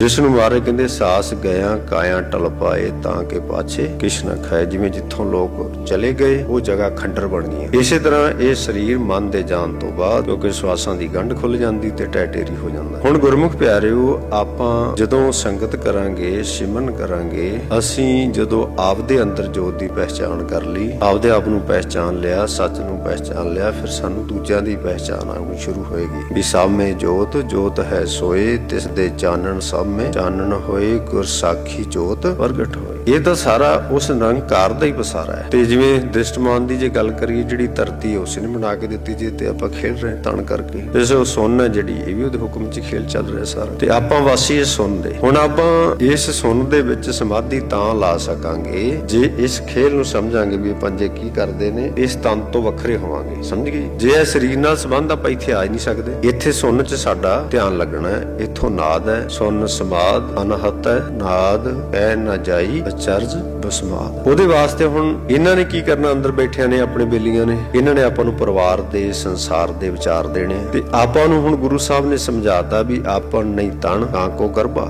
ਜਿਸ ਨੂੰ ਮਾਰੇ ਕਹਿੰਦੇ, ਸਾਸ ਗਿਆ ਕਾਇਆ ਟਲ ਪਾਏ ਤਾਂ ਕਿ ਪਾਛੇ ਕਿਛ ਨਾ ਖਾਏ। ਜਿਵੇਂ ਜਿੱਥੋਂ ਲੋਕ ਚਲੇ ਗਏ, ਉਹ ਜਗ੍ਹਾ ਖੰਡਰ ਬਣ ਗਈ ਇਸੇ ਤਰ੍ਹਾਂ ਇਹ ਸਰੀਰ ਮਨ ਦੇ ਜਾਣ ਤੋਂ ਬਾਅਦ ਕਿਉਂਕਿ ਸਵਾਸਾਂ ਦੀ ਗੰਢ ਖੁੱਲ ਜਾਂਦੀ ਤੇ ਟੈਟੇਰੀ ਹੋ ਜਾਂਦਾ। ਹੁਣ ਗੁਰਮੁਖ ਪਿਆਰਿਓ, ਆਪਾਂ ਜਦੋਂ ਸੰਗਤ ਕਰਾਂਗੇ ਸਿਮਨ ਕਰਾਂਗੇ, ਅਸੀਂ ਜਦੋਂ ਆਪਦੇ ਅੰਦਰ ਜੋਤ ਦੀ ਪਹਿਚਾਣ ਕਰ ਲਈ, ਆਪਦੇ ਆਪ ਨੂੰ ਪਹਿਚਾਣ ਲਿਆ, ਸੱਚ ਨੂੰ ਪਹਿਚਾਣ ਲਿਆ, ਫਿਰ ਸਾਨੂੰ ਦੂਜਿਆਂ ਦੀ ਪਹਿਚਾਣ ਆਉਣੀ ਸ਼ੁਰੂ ਹੋਏਗੀ। ਵੀ ਸਭ ਜੋਤ ਜੋਤ ਹੈ ਸੋਏ, ਤਿਸ ਦੇ ਚਾਨਣ ਸਭ ਮੇ ਚਾਨਣ ਹੋਏ ਗੁਰ ਸਾਖੀ ਜੋਤ ਪ੍ਰਗਟ ਹੋਏ। ਇਹ ਤਾਂ ਸਾਰਾ ਉਸ ਨਿਰੰਕਾਰ ਦਾ ਹੀ ਪਸਾਰਾ ਹੈ। ਤੇ ਜਿਵੇਂ ਦ੍ਰਿਸ਼ਟਮਾਨ ਦੀ ਜੇ ਗੱਲ ਕਰੀਏ, ਜਿਹੜੀ ਧਰਤੀ ਉਸ ਨੇ ਬਣਾ ਕੇ ਦਿੱਤੀ ਜੇ ਤੇ ਆਪਾਂ ਖੇਡ ਰਹੇ ਤਣ ਕਰਕੇ। ਜਿਵੇਂ ਉਹ ਸੁੰਨ ਜਿਹੜੀ, ਇਹ ਵੀ ਉਹਦੇ ਹੁਕਮ 'ਚ ਖੇਲ ਚੱਲ ਰਿਹਾ ਸਾਰਾ। ਤੇ ਆਪਾਂ ਵਾਸੀ ਇਹ ਸੁੰਨ ਹੁਣ ਆਪਾਂ ਇਸ ਸੁੰਨ ਦੇ ਵਿੱਚ ਸਮਾਧੀ ਤਾਂ ਲਾ ਸਕਾਂਗੇ, ਜੇ ਇਸ ਖੇਲ ਨੂੰ ਸਮਝਾਂਗੇ ਵੀ ਪੰਜੇ ਕੀ ਕਰਦੇ ਨੇ, ਇਸ ਤਨ ਤੋਂ ਵੱਖਰੇ ਹੋਵਾਂਗੇ। ਸਮਝ ਗਏ ਜੇ ਇਹ ਸਰੀਰ ਨਾਲ ਸੰਬੰਧ ਆਪਾਂ ਇੱਥੇ ਆ ਹੀ ਨਹੀਂ ਸਕਦੇ। ਇੱਥੇ ਸੁਣ 'ਚ ਸਾਡਾ ਧਿਆਨ ਲੱਗਣਾ ਹੈ। ਇੱਥੋਂ ਨਾਦ ਹੈ। ਸੁੰਨ ਸਮਾਦ ਅਨਹਤ ਹੈ। ਨਾਦ ਕਹਿ ਨਾ ਜਾਈ ਅਚਰਜ ਬਸਮਾਦ ਉਹਦੇ ਵਾਸਤੇ ਹੁਣ ਇਹਨਾਂ ਨੇ ਕੀ ਕਰਨਾ? ਅੰਦਰ ਬੈਠਿਆਂ ਨੇ ਆਪਣੇ ਬੇਲੀਆਂ ਨੇ, ਇਹਨਾਂ ਨੇ ਆਪਾਂ ਨੂੰ ਪਰਿਵਾਰ ਦੇ, ਸੰਸਾਰ ਦੇ ਵਿਚਾਰ ਦੇਣੇ। ਤੇ ਆਪਾਂ ਨੂੰ ਹੁਣ ਗੁਰੂ ਸਾਹਿਬ ਨੇ ਸਮਝਾਤਾ ਵੀ ਆਪਨ ਨਹੀਂ ਤਣ ਕਾਂ ਕੋ ਕਰਬਾ